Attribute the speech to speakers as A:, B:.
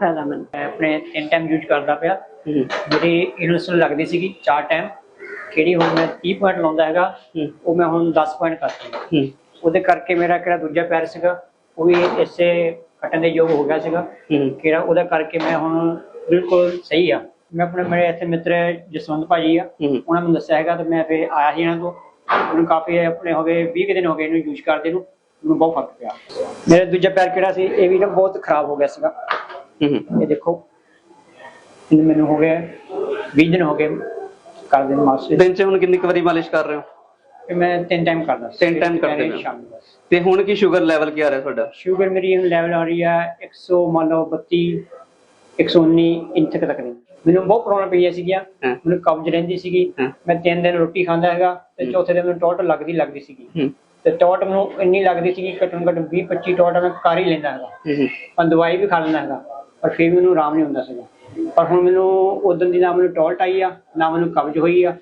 A: ਫਾਇਦਾ ਮੈਨੂੰ।
B: ਮੈਂ ਆਪਣੇ ਤਿੰਨ ਟਾਈਮ ਯੂਜ਼ ਕਰਦਾ ਪਿਆ। ਮੇਰੀ ਇਨਸੂਲਿਨ ਲੱਗਦੀ ਸੀਗੀ ਚਾਰ ਟਾਈਮ ਕਿਹੜੀ ਹੁਣ ਮੈਂ 30 ਪੁਆਇੰਟ ਲਾਉਂਦਾ ਹੈਗਾ ਉਹ ਮੈਂ ਹੁਣ 10 ਪੁਆਇੰਟ ਕਰਤੀ
A: ਹੂੰ।
B: ਉਹਦੇ ਕਰਕੇ ਮੇਰਾ ਕਿਹੜਾ ਦੂਜਾ ਪੈਰ ਸੀਗਾ ਉਹ ਵੀ ਇਸੇ ਕੱਟਣ ਦੇ ਯੋਗ ਹੋ ਗਿਆ ਸੀਗਾ। ਕਿਹੜਾ ਉਹਦਾ ਕਰਕੇ ਮੈਂ ਹੁਣ ਬਿਲਕੁਲ ਸਹੀ ਆ। ਮੈਂ ਆਪਣੇ ਮੇਰੇ ਇੱਥੇ ਮਿੱਤਰ ਜਸਵੰਤ ਭਾਜੀ ਆ। ਉਹਨਾਂ ਮੈਨੂੰ ਦੱਸਿਆ ਹੈਗਾ ਤੇ ਮੈਂ ਫਿਰ ਆਇਆ ਸੀ ਇਹਨਾਂ ਤੋਂ। ਮੈਨੂੰ ਕਾਫੀ ਆਪਣੇ ਹੋ ਗਏ 20 ਕੁ ਦਿਨ ਹੋ ਗਏ ਇਹਨੂੰ ਯੂਜ਼ ਕਰਦੇ ਨੂੰ। ਮੈਨੂੰ ਬਹੁਤ ਫ਼ਰਕ ਪਿਆ। ਮੇਰਾ ਦੂਜਾ ਪੈਰ ਕਿਹੜਾ ਸੀ ਇਹ ਵੀ ਨਾ ਬਹੁਤ ਖਰਾਬ ਹੋ ਗਿਆ ਸੀਗਾ। ਇਹ ਦੇਖੋ। ਮੈਨੂੰ ਹੋ ਗਿਆ 20 ਦਿਨ ਹੋ ਗਏ ਕਰਦੇ ਨੂੰ ਮਾਸਟਰ।
A: ਦਿਨ ਚ ਹੁਣ ਕਿੰਨੀ ਕੁ ਵਾਰੀ ਮਾਲਿਸ਼ ਕਰ ਰਹੇ ਹੋ?
B: ਤੇ ਮੈਂ ਤਿੰਨ ਟਾਈਮ ਕਰਦਾ
A: ਤਿੰਨ time ਕਰਦੇ ਹੋ।
B: ਸ਼ਾਮੀ ਬਸ।
A: ਤੇ ਹੁਣ ਕੀ ਸ਼ੂਗਰ ਲੈਵਲ ਕੀ ਆ ਰਿਹਾ ਤੁਹਾਡਾ?
B: ਸ਼ੂਗਰ ਮੇਰੀ ਹੁਣ ਲੈਵਲ ਆ ਰਹੀ ਆ 100 ਮੰਨ ਲਓ 32 119 ਇੰਚ ਤੱਕ ਦੀ। ਮੈਨੂੰ ਬਹੁਤ ਪ੍ਰੋਬਲਮ ਪਈਆਂ ਸੀਗੀਆਂ।
A: ਹਾਂ।
B: ਮੈਨੂੰ ਕਬਜ਼ ਰਹਿੰਦੀ ਸੀਗੀ।
A: ਹਾਂ।
B: ਮੈਂ ਤਿੰਨ ਦਿਨ ਰੋਟੀ ਖਾਂਦਾ ਹੈਗਾ ਤੇ
A: ਹੂੰ।
B: ਚੌਥੇ ਦਿਨ ਮੈਨੂੰ ਟੋਟ ਲੱਗਦੀ ਲੱਗਦੀ ਸੀਗੀ।
A: ਹੂੰ।
B: ਤੇ ਟੋਟ ਮੈਨੂੰ ਇੰਨੀ ਲੱਗਦੀ ਸੀਗੀ ਘੱਟੋ ਘੱਟ 20 25 ਟੋਟ ਮੈਂ ਕਰ ਹੀ ਲੈਂਦਾ ਹੈਗਾ
A: ਹੂੰ
B: ਦਵਾਈ ਵੀ ਖਾ ਲੈਂਦਾ ਹੈਗਾ ਪਰ ਫਿਰ ਮੈਨੂੰ ਆਰਾਮ ਨਹੀਂ ਹੁੰਦਾ ਸੀਗਾ। ਪਰ ਹੁਣ ਮੈਨੂੰ ਉਦੋਂ ਦੀ ਨਾ ਮੈਨੂੰ ਟੋਲਟ ਆਈ ਆ, ਨਾ ਮੈਨੂੰ ਕਬਜ਼ ਹੋਈ ਆ।